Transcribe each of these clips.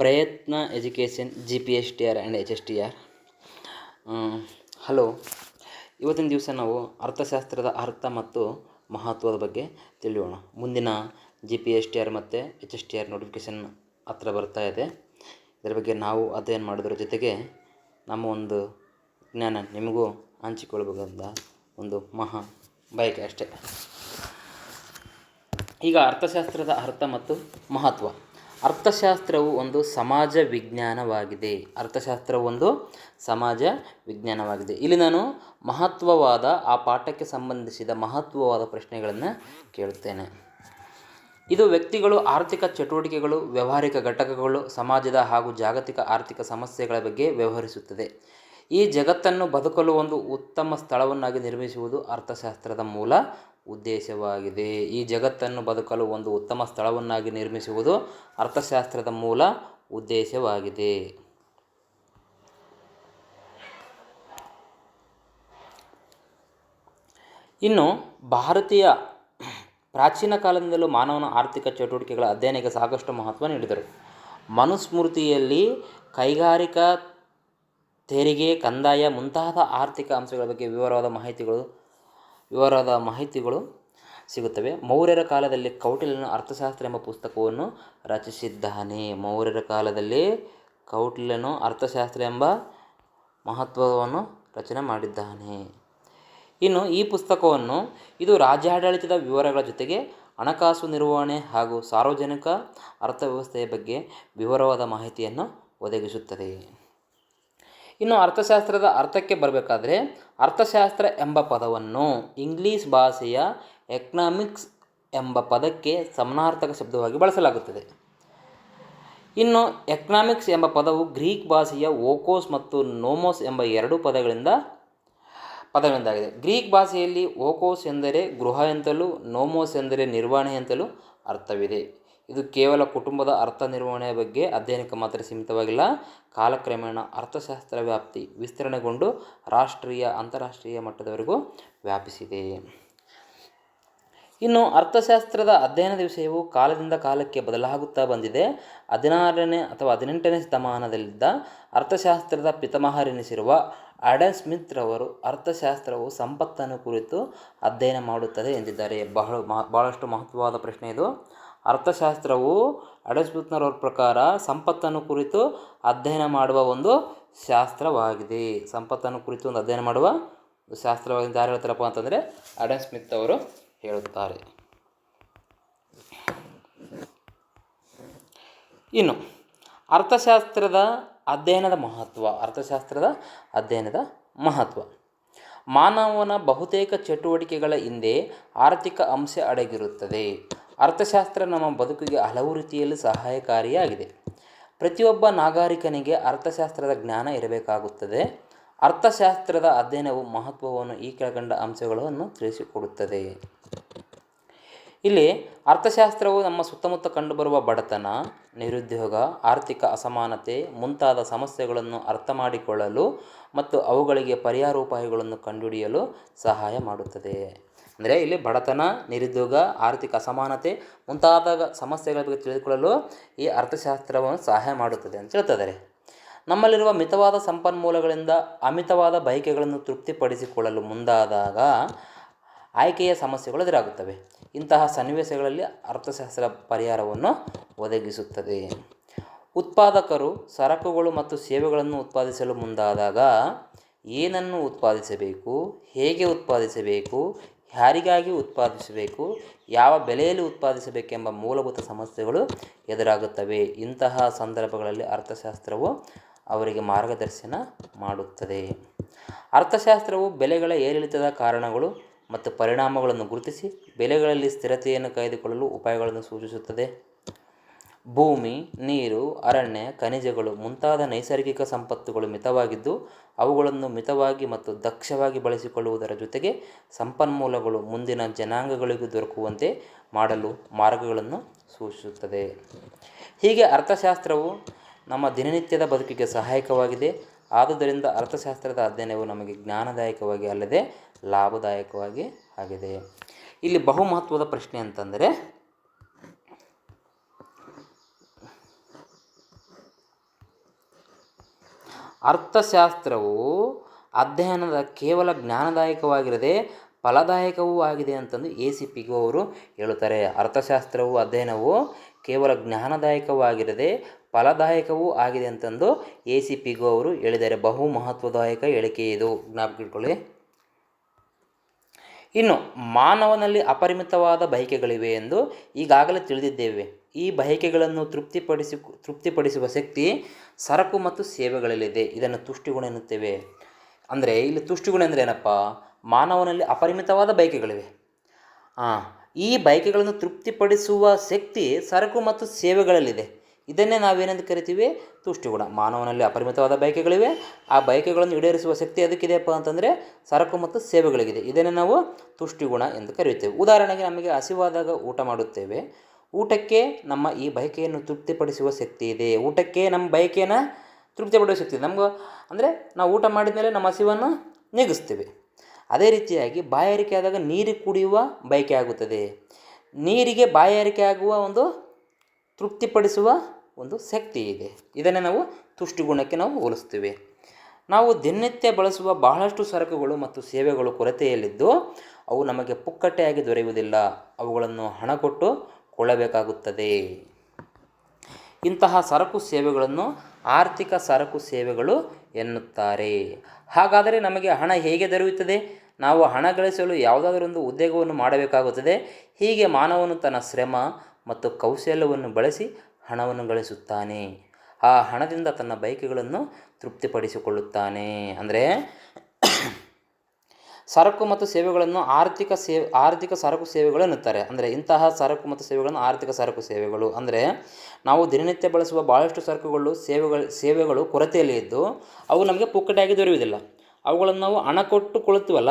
ಪ್ರಯತ್ನ education G P S T R and H S T R hello. ಇವತ್ತಿನ ದಿವಸ ನಾವು ಅರ್ಥಶಾಸ್ತ್ರದ ಅರ್ಥ ಮತ್ತು ಮಹತ್ವದ ಬಗ್ಗೆ ತಿಳಿಯೋಣ. ಮುಂದಿನ G P S T R ಮತ್ತು H S T R notification ಹತ್ರ ಬರ್ತಾ ಇದೆ. ಇದರ ಬಗ್ಗೆ ನಾವು ಅಧ್ಯಯನ ಮಾಡೋದ್ರ ಜೊತೆಗೆ ನಮ್ಮ ಒಂದು ಜ್ಞಾನ ನಿಮಗೂ ಹಂಚಿಕೊಳ್ಬೇಕಂತ ಒಂದು ಮಹಾ ಬಯಕೆ ಅಷ್ಟೇ. ಈಗ ಅರ್ಥಶಾಸ್ತ್ರದ ಅರ್ಥ ಮತ್ತು ಮಹತ್ವ. ಅರ್ಥಶಾಸ್ತ್ರವು ಒಂದು ಸಮಾಜ ವಿಜ್ಞಾನವಾಗಿದೆ. ಅರ್ಥಶಾಸ್ತ್ರವು ಒಂದು ಸಮಾಜ ವಿಜ್ಞಾನವಾಗಿದೆ. ಇಲ್ಲಿ ನಾನು ಮಹತ್ವವಾದ ಆ ಪಾಠಕ್ಕೆ ಸಂಬಂಧಿಸಿದ ಮಹತ್ವವಾದ ಪ್ರಶ್ನೆಗಳನ್ನು ಕೇಳುತ್ತೇನೆ ಇದು ವ್ಯಕ್ತಿಗಳು ಆರ್ಥಿಕ ಚಟುವಟಿಕೆಗಳು, ವ್ಯವಹಾರಿಕ ಘಟಕಗಳು, ಸಮಾಜದ ಹಾಗೂ ಜಾಗತಿಕ ಆರ್ಥಿಕ ಸಮಸ್ಯೆಗಳ ಬಗ್ಗೆ ವ್ಯವಹರಿಸುತ್ತದೆ. ಈ ಜಗತ್ತನ್ನು ಬದುಕಲು ಒಂದು ಉತ್ತಮ ಸ್ಥಳವನ್ನಾಗಿ ನಿರ್ಮಿಸುವುದು ಅರ್ಥಶಾಸ್ತ್ರದ ಮೂಲ ಉದ್ದೇಶವಾಗಿದೆ. ಈ ಜಗತ್ತನ್ನು ಬದುಕಲು ಒಂದು ಉತ್ತಮ ಸ್ಥಳವನ್ನಾಗಿ ನಿರ್ಮಿಸುವುದು ಅರ್ಥಶಾಸ್ತ್ರದ ಮೂಲ ಉದ್ದೇಶವಾಗಿದೆ. ಇನ್ನು ಭಾರತೀಯ ಪ್ರಾಚೀನ ಕಾಲದಿಂದಲೂ ಮಾನವನ ಆರ್ಥಿಕ ಚಟುವಟಿಕೆಗಳ ಅಧ್ಯಯನಕ್ಕೆ ಸಾಕಷ್ಟು ಮಹತ್ವ ನೀಡಿದರು. ಮನುಸ್ಮೃತಿಯಲ್ಲಿ ಕೈಗಾರಿಕಾ ತೆರಿಗೆ, ಕಂದಾಯ ಮುಂತಾದ ಆರ್ಥಿಕ ಅಂಶಗಳ ಬಗ್ಗೆ ವಿವರವಾದ ಮಾಹಿತಿಗಳು ವಿವರವಾದ ಮಾಹಿತಿಗಳು ಸಿಗುತ್ತವೆ. ಮೌರ್ಯರ ಕಾಲದಲ್ಲಿ ಕೌಟಿಲ್ಯನ ಅರ್ಥಶಾಸ್ತ್ರ ಎಂಬ ಪುಸ್ತಕವನ್ನು ರಚಿಸಿದ್ದಾನೆ. ಮೌರ್ಯರ ಕಾಲದಲ್ಲಿ ಕೌಟಿಲ್ಯನು ಅರ್ಥಶಾಸ್ತ್ರ ಎಂಬ ಮಹತ್ವವನ್ನು ರಚನೆ ಮಾಡಿದ್ದಾನೆ. ಇನ್ನು ಈ ಪುಸ್ತಕವನ್ನು ಇದು ರಾಜ್ಯಾಡಳಿತದ ವಿವರಗಳ ಜೊತೆಗೆ ಹಣಕಾಸು ನಿರ್ವಹಣೆ ಹಾಗೂ ಸಾರ್ವಜನಿಕ ಅರ್ಥವ್ಯವಸ್ಥೆಯ ಬಗ್ಗೆ ವಿವರವಾದ ಮಾಹಿತಿಯನ್ನು ಒದಗಿಸುತ್ತದೆ. ಇನ್ನು ಅರ್ಥಶಾಸ್ತ್ರದ ಅರ್ಥಕ್ಕೆ ಬರಬೇಕಾದ್ರೆ ಅರ್ಥಶಾಸ್ತ್ರ ಎಂಬ ಪದವನ್ನು ಇಂಗ್ಲೀಷ್ ಭಾಷೆಯ ಎಕನಾಮಿಕ್ಸ್ ಎಂಬ ಪದಕ್ಕೆ ಸಮನಾರ್ಥಕ ಶಬ್ದವಾಗಿ ಬಳಸಲಾಗುತ್ತದೆ. ಇನ್ನು ಎಕನಾಮಿಕ್ಸ್ ಎಂಬ ಪದವು ಗ್ರೀಕ್ ಭಾಷೆಯ ಓಕೋಸ್ ಮತ್ತು ನೋಮೋಸ್ ಎಂಬ ಎರಡು ಪದಗಳಿಂದ ಪದಗಳಿಂದಾಗಿದೆ. ಗ್ರೀಕ್ ಭಾಷೆಯಲ್ಲಿ ಓಕೋಸ್ ಎಂದರೆ ಗೃಹ ಎಂತಲೂ, ನೋಮೋಸ್ ಎಂದರೆ ನಿರ್ವಹಣೆ ಎಂತಲೂ ಅರ್ಥವಿದೆ. ಇದು ಕೇವಲ ಕುಟುಂಬದ ಅರ್ಥ ನಿರ್ವಹಣೆಯ ಬಗ್ಗೆ ಅಧ್ಯಯನಕ್ಕೆ ಮಾತ್ರ ಸೀಮಿತವಾಗಿಲ್ಲ. ಕಾಲಕ್ರಮೇಣ ಅರ್ಥಶಾಸ್ತ್ರ ವ್ಯಾಪ್ತಿ ವಿಸ್ತರಣೆಗೊಂಡು ರಾಷ್ಟ್ರೀಯ, ಅಂತಾರಾಷ್ಟ್ರೀಯ ಮಟ್ಟದವರೆಗೂ ವ್ಯಾಪಿಸಿದೆ. ಇನ್ನು ಅರ್ಥಶಾಸ್ತ್ರದ ಅಧ್ಯಯನದ ವಿಷಯವು ಕಾಲದಿಂದ ಕಾಲಕ್ಕೆ ಬದಲಾಗುತ್ತಾ ಬಂದಿದೆ. ಹದಿನಾರನೇ ಅಥವಾ ಹದಿನೆಂಟನೇ ಶತಮಾನದಲ್ಲಿದ್ದ ಅರ್ಥಶಾಸ್ತ್ರದ ಪಿತಾಮಹರೆನಿಸಿರುವ ಆಡನ್ ಸ್ಮಿತ್ ರವರು ಅರ್ಥಶಾಸ್ತ್ರವು ಸಂಪತ್ತನ್ನು ಕುರಿತು ಅಧ್ಯಯನ ಮಾಡುತ್ತದೆ ಎಂದಿದ್ದಾರೆ. ಬಹಳ ಮಹ ಭಾಳಷ್ಟು ಮಹತ್ವವಾದ ಪ್ರಶ್ನೆ ಇದು. ಅರ್ಥಶಾಸ್ತ್ರವು ಅಡಸ್ಬುತ್ನರವ್ರ ಪ್ರಕಾರ ಸಂಪತ್ತನ್ನು ಕುರಿತು ಅಧ್ಯಯನ ಮಾಡುವ ಒಂದು ಶಾಸ್ತ್ರವಾಗಿದೆ. ಸಂಪತ್ತನ್ನು ಕುರಿತು ಒಂದು ಅಧ್ಯಯನ ಮಾಡುವ ಶಾಸ್ತ್ರವಾಗಿದೆ ಯಾರು ಹೇಳ್ತಾರಪ್ಪ ಅಂತಂದರೆ ಅಡಮ್ ಸ್ಮಿತ್ ಅವರು ಹೇಳುತ್ತಾರೆ. ಇನ್ನು, ಅರ್ಥಶಾಸ್ತ್ರದ ಅಧ್ಯಯನದ ಮಹತ್ವ, ಅರ್ಥಶಾಸ್ತ್ರದ ಅಧ್ಯಯನದ ಮಹತ್ವ. ಮಾನವನ ಬಹುತೇಕ ಚಟುವಟಿಕೆಗಳ ಹಿಂದೆ ಆರ್ಥಿಕ ಅಂಶ ಅಡಗಿರುತ್ತದೆ. ಅರ್ಥಶಾಸ್ತ್ರ ನಮ್ಮ ಬದುಕಿಗೆ ಹಲವು ರೀತಿಯಲ್ಲಿ ಸಹಾಯಕಾರಿಯಾಗಿದೆ. ಪ್ರತಿಯೊಬ್ಬ ನಾಗರಿಕನಿಗೆ ಅರ್ಥಶಾಸ್ತ್ರದ ಜ್ಞಾನ ಇರಬೇಕಾಗುತ್ತದೆ. ಅರ್ಥಶಾಸ್ತ್ರದ ಅಧ್ಯಯನವು ಮಹತ್ವವನ್ನು ಈ ಕೆಳಕಂಡ ಅಂಶಗಳನ್ನು ತಿಳಿಸಿಕೊಡುತ್ತದೆ. ಇಲ್ಲಿ ಅರ್ಥಶಾಸ್ತ್ರವು ನಮ್ಮ ಸುತ್ತಮುತ್ತ ಕಂಡುಬರುವ ಬಡತನ, ನಿರುದ್ಯೋಗ, ಆರ್ಥಿಕ ಅಸಮಾನತೆ, ಮುಂತಾದ ಸಮಸ್ಯೆಗಳನ್ನು ಅರ್ಥ ಮಾಡಿಕೊಳ್ಳಲು ಮತ್ತು ಅವುಗಳಿಗೆ ಪರಿಹಾರೋಪಾಯಗಳನ್ನು ಕಂಡುಹಿಡಿಯಲು ಸಹಾಯ ಮಾಡುತ್ತದೆ. ಅಂದರೆ ಇಲ್ಲಿ ಬಡತನ, ನಿರುದ್ಯೋಗ, ಆರ್ಥಿಕ ಅಸಮಾನತೆ ಮುಂತಾದ ಸಮಸ್ಯೆಗಳ ಬಗ್ಗೆ ತಿಳಿದುಕೊಳ್ಳಲು ಈ ಅರ್ಥಶಾಸ್ತ್ರವನ್ನು ಸಹಾಯ ಮಾಡುತ್ತದೆ ಅಂತ ಹೇಳ್ತಿದ್ದಾರೆ ನಮ್ಮಲ್ಲಿರುವ ಮಿತವಾದ ಸಂಪನ್ಮೂಲಗಳಿಂದ ಅಮಿತವಾದ ಬಯಕೆಗಳನ್ನು ತೃಪ್ತಿಪಡಿಸಿಕೊಳ್ಳಲು ಮುಂದಾದಾಗ ಆಯ್ಕೆಯ ಸಮಸ್ಯೆಗಳು ಎದುರಾಗುತ್ತವೆ. ಇಂತಹ ಸನ್ನಿವೇಶಗಳಲ್ಲಿ ಅರ್ಥಶಾಸ್ತ್ರ ಪರಿಹಾರವನ್ನು ಒದಗಿಸುತ್ತದೆ. ಉತ್ಪಾದಕರು ಸರಕುಗಳು ಮತ್ತು ಸೇವೆಗಳನ್ನು ಉತ್ಪಾದಿಸಲು ಮುಂದಾದಾಗ ಏನನ್ನು ಉತ್ಪಾದಿಸಬೇಕು, ಹೇಗೆ ಉತ್ಪಾದಿಸಬೇಕು ಯಾರಿಗಾಗಿ ಉತ್ಪಾದಿಸಬೇಕು, ಯಾವ ಬೆಲೆಯಲ್ಲಿ ಉತ್ಪಾದಿಸಬೇಕೆಂಬ ಮೂಲಭೂತ ಸಮಸ್ಯೆಗಳು ಎದುರಾಗುತ್ತವೆ. ಇಂತಹ ಸಂದರ್ಭಗಳಲ್ಲಿ ಅರ್ಥಶಾಸ್ತ್ರವು ಅವರಿಗೆ ಮಾರ್ಗದರ್ಶನ ಮಾಡುತ್ತದೆ. ಅರ್ಥಶಾಸ್ತ್ರವು ಬೆಲೆಗಳ ಏರಿಳಿತದ ಕಾರಣಗಳು ಮತ್ತು ಪರಿಣಾಮಗಳನ್ನು ಗುರುತಿಸಿ, ಬೆಲೆಗಳಲ್ಲಿ ಸ್ಥಿರತೆಯನ್ನು ಕಾಯ್ದುಕೊಳ್ಳಲು ಉಪಾಯಗಳನ್ನು ಸೂಚಿಸುತ್ತದೆ. ಭೂಮಿ, ನೀರು, ಅರಣ್ಯ, ಖನಿಜಗಳು ಮುಂತಾದ ನೈಸರ್ಗಿಕ ಸಂಪತ್ತುಗಳು ಮಿತವಾಗಿದ್ದು, ಅವುಗಳನ್ನು ಮಿತವಾಗಿ ಮತ್ತು ದಕ್ಷವಾಗಿ ಬಳಸಿಕೊಳ್ಳುವುದರ ಜೊತೆಗೆ ಸಂಪನ್ಮೂಲಗಳು ಮುಂದಿನ ಜನಾಂಗಗಳಿಗೂ ದೊರಕುವಂತೆ ಮಾಡಲು ಮಾರ್ಗಗಳನ್ನು ಸೂಚಿಸುತ್ತದೆ. ಹೀಗೆ ಅರ್ಥಶಾಸ್ತ್ರವು ನಮ್ಮ ದಿನನಿತ್ಯದ ಬದುಕಿಗೆ ಸಹಾಯಕವಾಗಿದೆ. ಆದುದರಿಂದ ಅರ್ಥಶಾಸ್ತ್ರದ ಅಧ್ಯಯನವು ನಮಗೆ ಜ್ಞಾನದಾಯಕವಾಗಿ ಅಲ್ಲದೆ ಲಾಭದಾಯಕವಾಗಿ ಆಗಿದೆ. ಇಲ್ಲಿ ಬಹುಮಹತ್ವದ ಪ್ರಶ್ನೆ ಅಂತಂದರೆ ಅರ್ಥಶಾಸ್ತ್ರವು ಅಧ್ಯಯನದ ಕೇವಲ ಜ್ಞಾನದಾಯಕವಾಗಿರದೆ ಫಲದಾಯಕವೂ ಆಗಿದೆ ಅಂತಂದು ಎ ಸಿ ಪಿಗೂ ಅವರು ಹೇಳುತ್ತಾರೆ. ಅರ್ಥಶಾಸ್ತ್ರವು ಅಧ್ಯಯನವು ಕೇವಲ ಜ್ಞಾನದಾಯಕವಾಗಿರದೆ ಫಲದಾಯಕವೂ ಆಗಿದೆ ಅಂತಂದು ಎ ಸಿ ಪಿಗೂ ಅವರು ಹೇಳಿದ್ದಾರೆ. ಬಹು ಮಹತ್ವದಾಯಕ ಹೇಳಿಕೆ ಇದು. ಜ್ಞಾಪಕಿಟ್ಕೊಳ್ಳಿ ಇನ್ನು ಮಾನವನಲ್ಲಿ ಅಪರಿಮಿತವಾದ ಬಯಕೆಗಳಿವೆ ಎಂದು ಈಗಾಗಲೇ ತಿಳಿದಿದ್ದೇವೆ. ಈ ಬಯಕೆಗಳನ್ನು ತೃಪ್ತಿಪಡಿಸಿ, ತೃಪ್ತಿಪಡಿಸುವ ಶಕ್ತಿ ಸರಕು ಮತ್ತು ಸೇವೆಗಳಲ್ಲಿದೆ. ಇದನ್ನು ತುಷ್ಟಿಗುಣ ಎನ್ನುತ್ತೇವೆ. ಅಂದರೆ ಇಲ್ಲಿ ತುಷ್ಟಿಗುಣ ಅಂದರೆ ಏನಪ್ಪ? ಮಾನವನಲ್ಲಿ ಅಪರಿಮಿತವಾದ ಬಯಕೆಗಳಿವೆ. ಹಾಂ ಈ ಬಯಕೆಗಳನ್ನು ತೃಪ್ತಿಪಡಿಸುವ ಶಕ್ತಿ ಸರಕು ಮತ್ತು ಸೇವೆಗಳಲ್ಲಿದೆ. ಇದನ್ನೇ ನಾವೇನೆಂದು ಕರಿತೀವಿ? ತುಷ್ಟಿಗುಣ ಮಾನವನಲ್ಲಿ ಅಪರಿಮಿತವಾದ ಬಯಕೆಗಳಿವೆ. ಆ ಬಯಕೆಗಳನ್ನು ಈಡೇರಿಸುವ ಶಕ್ತಿ ಅದಕ್ಕಿದೆಯಪ್ಪ ಅಂತಂದರೆ ಸರಕು ಮತ್ತು ಸೇವೆಗಳಿಗಿದೆ. ಇದನ್ನೇ ನಾವು ತುಷ್ಟಿಗುಣ ಎಂದು ಕರೆಯುತ್ತೇವೆ. ಉದಾಹರಣೆಗೆ ನಮಗೆ ಹಸಿವಾದಾಗ ಊಟ ಮಾಡುತ್ತೇವೆ. ಊಟಕ್ಕೆ ನಮ್ಮ ಈ ಬಯಕೆಯನ್ನು ತೃಪ್ತಿಪಡಿಸುವ ಶಕ್ತಿ ಇದೆ. ಊಟಕ್ಕೆ ನಮ್ಮ ಬಯಕೆಯನ್ನು ತೃಪ್ತಿಪಡಿಸುವ ಶಕ್ತಿ ಇದೆ. ನಮ್ಗೆ ಅಂದರೆ ನಾವು ಊಟ ಮಾಡಿದ ಮೇಲೆ ನಮ್ಮ ಹಸಿವನ್ನು ನೀಗಿಸ್ತೀವಿ. ಅದೇ ರೀತಿಯಾಗಿ ಬಾಯಾರಿಕೆ ಆದಾಗ ನೀರು ಕುಡಿಯುವ ಬಯಕೆ ಆಗುತ್ತದೆ. ನೀರಿಗೆ ಬಾಯಾರಿಕೆ ಆಗುವ ಒಂದು ತೃಪ್ತಿಪಡಿಸುವ ಒಂದು ಶಕ್ತಿ ಇದೆ. ಇದನ್ನೇ ನಾವು ತುಷ್ಟಿಗುಣಕ್ಕೆ ನಾವು ಹೋಲಿಸ್ತೇವೆ. ನಾವು ದಿನನಿತ್ಯ ಬಳಸುವ ಬಹಳಷ್ಟು ಸರಕುಗಳು ಮತ್ತು ಸೇವೆಗಳು ಕೊರತೆಯಲ್ಲಿದ್ದು, ಅವು ನಮಗೆ ಪುಕ್ಕಟ್ಟೆಯಾಗಿ ದೊರೆಯುವುದಿಲ್ಲ. ಅವುಗಳನ್ನು ಹಣ ಕೊಟ್ಟು ಕೊಳ್ಳಬೇಕಾಗುತ್ತದೆ. ಇಂತಹ ಸರಕು ಸೇವೆಗಳನ್ನು ಆರ್ಥಿಕ ಸರಕು ಸೇವೆಗಳು ಎನ್ನುತ್ತಾರೆ. ಹಾಗಾದರೆ ನಮಗೆ ಹಣ ಹೇಗೆ ದೊರೆಯುತ್ತದೆ? ನಾವು ಹಣ ಗಳಿಸಲು ಯಾವುದಾದರೂ ಒಂದು ಉದ್ಯೋಗವನ್ನು ಮಾಡಬೇಕಾಗುತ್ತದೆ. ಹೀಗೆ ಮಾನವನು ತನ್ನ ಶ್ರಮ ಮತ್ತು ಕೌಶಲ್ಯವನ್ನು ಬಳಸಿ ಹಣವನ್ನು ಗಳಿಸುತ್ತಾನೆ. ಆ ಹಣದಿಂದ ತನ್ನ ಬಯಕೆಗಳನ್ನು ತೃಪ್ತಿಪಡಿಸಿಕೊಳ್ಳುತ್ತಾನೆ. ಅಂದರೆ ಸರಕು ಮತ್ತು ಸೇವೆಗಳನ್ನು ಆರ್ಥಿಕ ಸೇ ಆರ್ಥಿಕ ಸರಕು ಸೇವೆಗಳು ಎನ್ನುತ್ತಾರೆ. ಅಂದರೆ ಇಂತಹ ಸರಕು ಮತ್ತು ಸೇವೆಗಳನ್ನು ಆರ್ಥಿಕ ಸರಕು ಸೇವೆಗಳು. ಅಂದರೆ ನಾವು ದಿನನಿತ್ಯ ಬಳಸುವ ಭಾಳಷ್ಟು ಸರಕುಗಳು, ಸೇವೆಗಳು ಸೇವೆಗಳು ಕೊರತೆಯಲ್ಲಿ ಇದ್ದು ಅವು ನಮಗೆ ಪುಕ್ಕಟೆಯಾಗಿ ದೊರೆಯುವುದಿಲ್ಲ. ಅವುಗಳನ್ನು ನಾವು ಹಣ ಕೊಟ್ಟು ಕೊಳ್ತೀವಲ್ಲ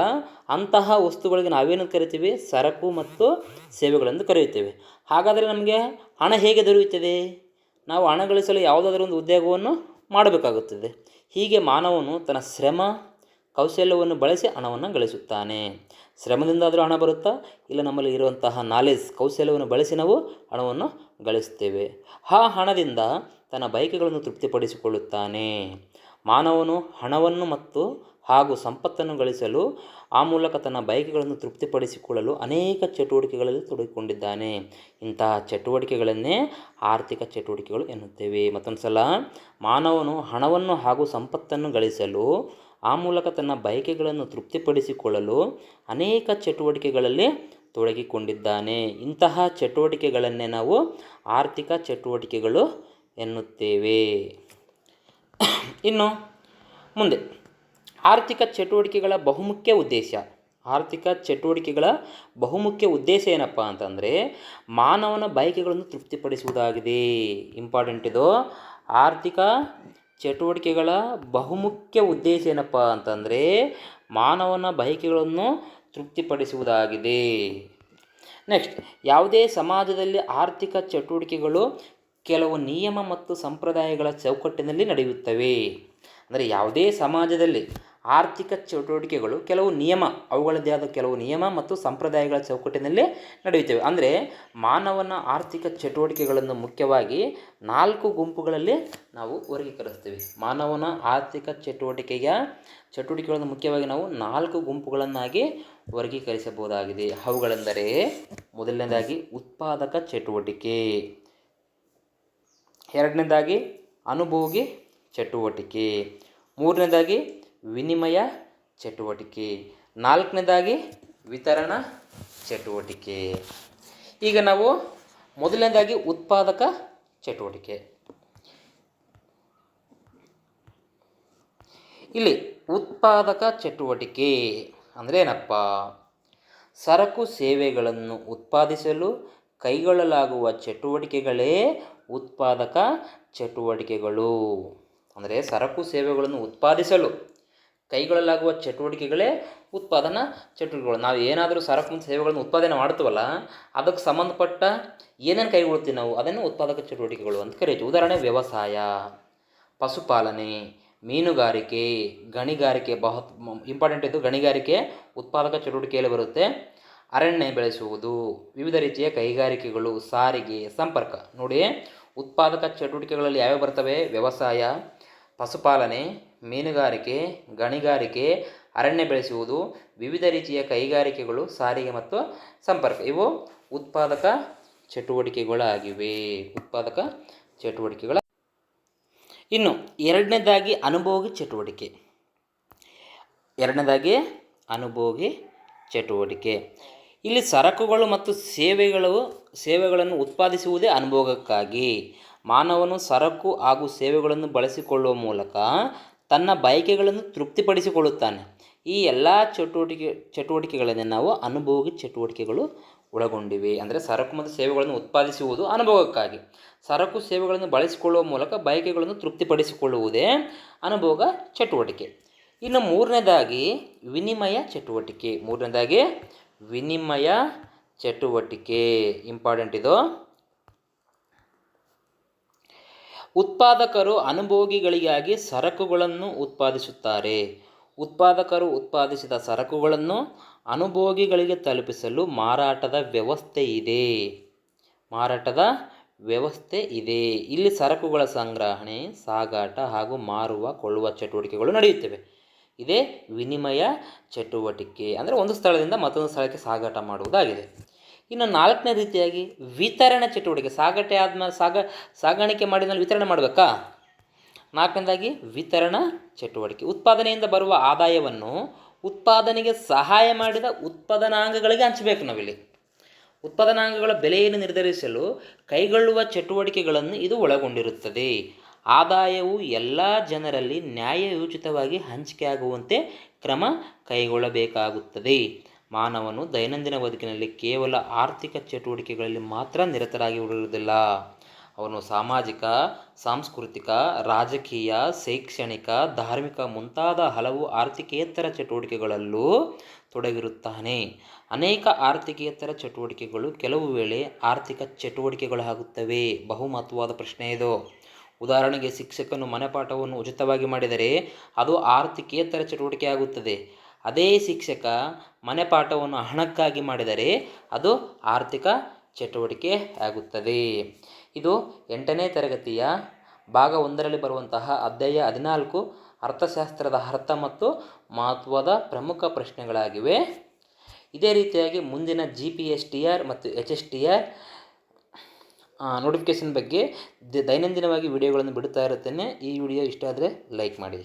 ಅಂತಹ ವಸ್ತುಗಳಿಗೆ ನಾವೇನು ಕರಿತೀವಿ ಸರಕು ಮತ್ತು ಸೇವೆಗಳೆಂದು ಕರೆಯುತ್ತೇವೆ. ಹಾಗಾದರೆ ನಮಗೆ ಹಣ ಹೇಗೆ ದೊರೆಯುತ್ತದೆ? ನಾವು ಹಣ ಗಳಿಸಲು ಯಾವುದಾದ್ರೂ ಒಂದು ಉದ್ಯೋಗವನ್ನು ಮಾಡಬೇಕಾಗುತ್ತದೆ. ಹೀಗೆ ಮಾನವನು ತನ್ನ ಶ್ರಮ, ಕೌಶಲ್ಯವನ್ನು ಬಳಸಿ ಹಣವನ್ನು ಗಳಿಸುತ್ತಾನೆ. ಶ್ರಮದಿಂದಾದರೂ ಹಣ ಬರುತ್ತಾ? ಇಲ್ಲ, ನಮ್ಮಲ್ಲಿ ಇರುವಂತಹ ನಾಲೆಜ್ ಕೌಶಲ್ಯವನ್ನು ಬಳಸಿ ನಾವು ಹಣವನ್ನು ಗಳಿಸ್ತೇವೆ ಆ ಹಣದಿಂದ ತನ್ನ ಬಯಕೆಗಳನ್ನು ತೃಪ್ತಿಪಡಿಸಿಕೊಳ್ಳುತ್ತಾನೆ. ಮಾನವನು ಹಣವನ್ನು ಮತ್ತು ಹಾಗೂ ಸಂಪತ್ತನ್ನು ಗಳಿಸಲು ಆ ಮೂಲಕ ತನ್ನ ಬಯಕೆಗಳನ್ನು ತೃಪ್ತಿಪಡಿಸಿಕೊಳ್ಳಲು ಅನೇಕ ಚಟುವಟಿಕೆಗಳಲ್ಲಿ ತೊಡಗಿಕೊಂಡಿದ್ದಾನೆ. ಇಂತಹ ಚಟುವಟಿಕೆಗಳನ್ನೇ ಆರ್ಥಿಕ ಚಟುವಟಿಕೆಗಳು ಎನ್ನುತ್ತೇವೆ. ಮತ್ತೊಂದು ಸಲ ಮಾನವನು ಹಣವನ್ನು ಹಾಗೂ ಸಂಪತ್ತನ್ನು ಗಳಿಸಲು ಆ ಮೂಲಕ ತನ್ನ ಬಯಕೆಗಳನ್ನು ತೃಪ್ತಿಪಡಿಸಿಕೊಳ್ಳಲು ಅನೇಕ ಚಟುವಟಿಕೆಗಳಲ್ಲಿ ತೊಡಗಿಕೊಂಡಿದ್ದಾನೆ. ಇಂತಹ ಚಟುವಟಿಕೆಗಳನ್ನೇ ನಾವು ಆರ್ಥಿಕ ಚಟುವಟಿಕೆಗಳು ಎನ್ನುತ್ತೇವೆ. ಇನ್ನು ಮುಂದೆ ಆರ್ಥಿಕ ಚಟುವಟಿಕೆಗಳ ಬಹುಮುಖ್ಯ ಉದ್ದೇಶ. ಆರ್ಥಿಕ ಚಟುವಟಿಕೆಗಳ ಬಹುಮುಖ್ಯ ಉದ್ದೇಶ ಏನಪ್ಪ ಅಂತಂದರೆ ಮಾನವನ ಬಯಕೆಗಳನ್ನು ತೃಪ್ತಿಪಡಿಸುವುದಾಗಿದೆ. ಇಂಪಾರ್ಟೆಂಟ್ ಇದು. ಆರ್ಥಿಕ ಚಟುವಟಿಕೆಗಳ ಬಹುಮುಖ್ಯ ಉದ್ದೇಶ ಏನಪ್ಪ ಅಂತಂದರೆ ಮಾನವನ ಬಯಕೆಗಳನ್ನು ತೃಪ್ತಿಪಡಿಸುವುದಾಗಿದೆ. ನೆಕ್ಸ್ಟ್ ಯಾವುದೇ ಸಮಾಜದಲ್ಲಿ ಆರ್ಥಿಕ ಚಟುವಟಿಕೆಗಳು ಕೆಲವು ನಿಯಮ ಮತ್ತು ಸಂಪ್ರದಾಯಗಳ ಚೌಕಟ್ಟಿನಲ್ಲಿ ನಡೆಯುತ್ತವೆ. ಅಂದರೆ ಯಾವುದೇ ಸಮಾಜದಲ್ಲಿ ಆರ್ಥಿಕ ಚಟುವಟಿಕೆಗಳು ಕೆಲವು ನಿಯಮ ಅವುಗಳದ್ದೇ ಆದ ಕೆಲವು ನಿಯಮ ಮತ್ತು ಸಂಪ್ರದಾಯಗಳ ಚೌಕಟ್ಟಿನಲ್ಲಿ ನಡೆಯುತ್ತವೆ. ಅಂದರೆ ಮಾನವನ ಆರ್ಥಿಕ ಚಟುವಟಿಕೆಗಳನ್ನು ಮುಖ್ಯವಾಗಿ ನಾಲ್ಕು ಗುಂಪುಗಳಲ್ಲಿ ನಾವು ವರ್ಗೀಕರಿಸ್ತೇವೆ ಮಾನವನ ಆರ್ಥಿಕ ಚಟುವಟಿಕೆಯ ಚಟುವಟಿಕೆಗಳನ್ನು ಮುಖ್ಯವಾಗಿ ನಾವು ನಾಲ್ಕು ಗುಂಪುಗಳನ್ನಾಗಿ ವರ್ಗೀಕರಿಸಬಹುದಾಗಿದೆ. ಅವುಗಳೆಂದರೆ ಮೊದಲನೇದಾಗಿ ಉತ್ಪಾದಕ ಚಟುವಟಿಕೆ, ಎರಡನೇದಾಗಿ ಅನುಭೋಗಿ ಚಟುವಟಿಕೆ, ಮೂರನೇದಾಗಿ ವಿನಿಮಯ ಚಟುವಟಿಕೆ. ನಾಲ್ಕನೇದಾಗಿ ವಿತರಣಾ ಚಟುವಟಿಕೆ. ಈಗ ನಾವು ಮೊದಲನೇದಾಗಿ ಉತ್ಪಾದಕ ಚಟುವಟಿಕೆ. ಇಲ್ಲಿ ಉತ್ಪಾದಕ ಚಟುವಟಿಕೆ ಅಂದರೆ ಏನಪ್ಪ? ಸರಕು ಸೇವೆಗಳನ್ನು ಉತ್ಪಾದಿಸಲು ಕೈಗೊಳ್ಳಲಾಗುವ ಚಟುವಟಿಕೆಗಳೇ ಉತ್ಪಾದಕ ಚಟುವಟಿಕೆಗಳು. ಅಂದರೆ ಸರಕು ಸೇವೆಗಳನ್ನು ಉತ್ಪಾದಿಸಲು ಕೈಗೊಳ್ಳಲಾಗುವ ಚಟುವಟಿಕೆಗಳೇ ಉತ್ಪಾದನಾ ಚಟುವಟಿಕೆಗಳು. ನಾವು ಏನಾದರೂ ಸರಕು ಮತ್ತು ಸೇವೆಗಳನ್ನು ಉತ್ಪಾದನೆ ಮಾಡ್ತೀವಲ್ಲ ಅದಕ್ಕೆ ಸಂಬಂಧಪಟ್ಟ ಏನೇನು ಕೈಗೊಳ್ತೀವಿ ನಾವು, ಅದನ್ನು ಉತ್ಪಾದಕ ಚಟುವಟಿಕೆಗಳು ಅಂತ ಕರೀತೀವಿ. ಉದಾಹರಣೆ, ವ್ಯವಸಾಯ, ಪಶುಪಾಲನೆ, ಮೀನುಗಾರಿಕೆ, ಗಣಿಗಾರಿಕೆ, ಬಹತ್ ಇಂಪಾರ್ಟೆಂಟ್ ಇದು ಗಣಿಗಾರಿಕೆ ಉತ್ಪಾದಕ ಚಟುವಟಿಕೆಯಲ್ಲಿ ಬರುತ್ತೆ. ಅರಣ್ಯ ಬೆಳೆಸುವುದು, ವಿವಿಧ ರೀತಿಯ ಕೈಗಾರಿಕೆಗಳು, ಸಾರಿಗೆ, ಸಂಪರ್ಕ. ನೋಡಿ, ಉತ್ಪಾದಕ ಚಟುವಟಿಕೆಗಳಲ್ಲಿ ಯಾವ್ಯಾವ ಬರ್ತವೆ? ವ್ಯವಸಾಯ, ಪಶುಪಾಲನೆ ಮೀನುಗಾರಿಕೆ, ಗಣಿಗಾರಿಕೆ, ಅರಣ್ಯ ಬೆಳೆಸುವುದು, ವಿವಿಧ ರೀತಿಯ ಕೈಗಾರಿಕೆಗಳು, ಸಾರಿಗೆ ಮತ್ತು ಸಂಪರ್ಕ. ಇವು ಉತ್ಪಾದಕ ಚಟುವಟಿಕೆಗಳಾಗಿವೆ. ಉತ್ಪಾದಕ ಚಟುವಟಿಕೆಗಳ ಇನ್ನು ಎರಡನೇದಾಗಿ ಅನುಭೋಗಿ ಚಟುವಟಿಕೆ. ಎರಡನೇದಾಗಿ ಅನುಭೋಗಿ ಚಟುವಟಿಕೆ. ಇಲ್ಲಿ ಸರಕುಗಳು ಮತ್ತು ಸೇವೆಗಳು, ಸೇವೆಗಳನ್ನು ಉತ್ಪಾದಿಸುವುದೇ ಅನುಭೋಗಕ್ಕಾಗಿ. ಮಾನವನು ಸರಕು ಹಾಗೂ ಸೇವೆಗಳನ್ನು ಬಳಸಿಕೊಳ್ಳುವ ಮೂಲಕ ತನ್ನ ಬಯಕೆಗಳನ್ನು ತೃಪ್ತಿಪಡಿಸಿಕೊಳ್ಳುತ್ತಾನೆ. ಈ ಎಲ್ಲ ಚಟುವಟಿಕೆ ಚಟುವಟಿಕೆಗಳನ್ನು ನಾವು ಅನುಭೋಗಿ ಚಟುವಟಿಕೆಗಳು ಒಳಗೊಂಡಿವೆ. ಅಂದರೆ ಸರಕು ಮತ್ತು ಸೇವೆಗಳನ್ನು ಉತ್ಪಾದಿಸುವುದು ಅನುಭವಕ್ಕಾಗಿ ಸರಕು, ಸೇವೆಗಳನ್ನು ಬಳಸಿಕೊಳ್ಳುವ ಮೂಲಕ ಬಯಕೆಗಳನ್ನು ತೃಪ್ತಿಪಡಿಸಿಕೊಳ್ಳುವುದೇ ಅನುಭೋಗ ಚಟುವಟಿಕೆ. ಇನ್ನು ಮೂರನೇದಾಗಿ ವಿನಿಮಯ ಚಟುವಟಿಕೆ. ಮೂರನೇದಾಗಿ ವಿನಿಮಯ ಚಟುವಟಿಕೆ. ಇಂಪಾರ್ಟೆಂಟ್ ಇದು. ಉತ್ಪಾದಕರು ಅನುಭೋಗಿಗಳಿಗಾಗಿ ಸರಕುಗಳನ್ನು ಉತ್ಪಾದಿಸುತ್ತಾರೆ. ಉತ್ಪಾದಕರು ಉತ್ಪಾದಿಸಿದ ಸರಕುಗಳನ್ನು ಅನುಭೋಗಿಗಳಿಗೆ ತಲುಪಿಸಲು ಮಾರಾಟದ ವ್ಯವಸ್ಥೆ ಇದೆ. ಮಾರಾಟದ ವ್ಯವಸ್ಥೆ ಇದೆ. ಇಲ್ಲಿ ಸರಕುಗಳ ಸಂಗ್ರಹಣೆ, ಸಾಗಾಟ ಹಾಗೂ ಮಾರುವ, ಕೊಳ್ಳುವ ಚಟುವಟಿಕೆಗಳು ನಡೆಯುತ್ತವೆ. ಇದೇ ವಿನಿಮಯ ಚಟುವಟಿಕೆ. ಅಂದರೆ ಒಂದು ಸ್ಥಳದಿಂದ ಮತ್ತೊಂದು ಸ್ಥಳಕ್ಕೆ ಸಾಗಾಟ ಮಾಡುವುದಾಗಿದೆ. ಇನ್ನು ನಾಲ್ಕನೇ ರೀತಿಯಾಗಿ ವಿತರಣೆ ಚಟುವಟಿಕೆ. ಸಾಗಟೆ ಆದ್ಮೇಲೆ ಸಾಗ, ಸಾಗಾಣಿಕೆ ಮಾಡಿದ್ಮೇಲೆ ವಿತರಣೆ ಮಾಡಬೇಕಾ? ನಾಲ್ಕನೇದಾಗಿ ವಿತರಣಾ ಚಟುವಟಿಕೆ. ಉತ್ಪಾದನೆಯಿಂದ ಬರುವ ಆದಾಯವನ್ನು ಉತ್ಪಾದನೆಗೆ ಸಹಾಯ ಮಾಡಿದ ಉತ್ಪಾದನಾಂಗಗಳಿಗೆ ಹಂಚಬೇಕು ನಾವಿಲ್ಲಿ. ಉತ್ಪಾದನಾಂಗಗಳ ಬೆಲೆಯನ್ನು ನಿರ್ಧರಿಸಲು ಕೈಗೊಳ್ಳುವ ಚಟುವಟಿಕೆಗಳನ್ನು ಇದು ಒಳಗೊಂಡಿರುತ್ತದೆ. ಆದಾಯವು ಎಲ್ಲ ಜನರಲ್ಲಿ ನ್ಯಾಯಯೋಚಿತವಾಗಿ ಹಂಚಿಕೆಯಾಗುವಂತೆ ಕ್ರಮ ಕೈಗೊಳ್ಳಬೇಕಾಗುತ್ತದೆ. ಮಾನವನು ದೈನಂದಿನ ಬದುಕಿನಲ್ಲಿ ಕೇವಲ ಆರ್ಥಿಕ ಚಟುವಟಿಕೆಗಳಲ್ಲಿ ಮಾತ್ರ ನಿರತರಾಗಿ ಉಳಿಯುವುದಿಲ್ಲ. ಅವನು ಸಾಮಾಜಿಕ, ಸಾಂಸ್ಕೃತಿಕ, ರಾಜಕೀಯ, ಶೈಕ್ಷಣಿಕ, ಧಾರ್ಮಿಕ ಮುಂತಾದ ಹಲವು ಆರ್ಥಿಕೇತರ ಚಟುವಟಿಕೆಗಳಲ್ಲೂ ತೊಡಗಿರುತ್ತಾನೆ. ಅನೇಕ ಆರ್ಥಿಕೇತರ ಚಟುವಟಿಕೆಗಳು ಕೆಲವು ವೇಳೆ ಆರ್ಥಿಕ ಚಟುವಟಿಕೆಗಳಾಗುತ್ತವೆ. ಬಹುಮಹತ್ವವಾದ ಪ್ರಶ್ನೆ ಇದು. ಉದಾಹರಣೆಗೆ ಶಿಕ್ಷಕನು ಮನೆಪಾಠವನ್ನು ಉಚಿತವಾಗಿ ಮಾಡಿದರೆ ಅದು ಆರ್ಥಿಕೇತರ ಚಟುವಟಿಕೆ ಆಗುತ್ತದೆ ಅದೇ ಶಿಕ್ಷಕ ಮನೆ ಪಾಠವನ್ನು ಹಣಕ್ಕಾಗಿ ಮಾಡಿದರೆ ಅದು ಆರ್ಥಿಕ ಚಟುವಟಿಕೆ ಆಗುತ್ತದೆ. ಇದು ಎಂಟನೇ ತರಗತಿಯ ಭಾಗ ಒಂದರಲ್ಲಿ ಬರುವಂತಹ ಅಧ್ಯಾಯ ಹದಿನಾಲ್ಕು ಅರ್ಥಶಾಸ್ತ್ರದ ಅರ್ಥ ಮತ್ತು ಮಹತ್ವದ ಪ್ರಮುಖ ಪ್ರಶ್ನೆಗಳಾಗಿವೆ. ಇದೇ ರೀತಿಯಾಗಿ ಮುಂದಿನ G P S T R ಮತ್ತು H S T R notification ಬಗ್ಗೆ ದೈನಂದಿನವಾಗಿ ವಿಡಿಯೋಗಳನ್ನು ಬಿಡುತ್ತಾ ಇರುತ್ತೇನೆ. ಈ ವಿಡಿಯೋ ಇಷ್ಟ ಆದರೆ ಲೈಕ್ ಮಾಡಿ.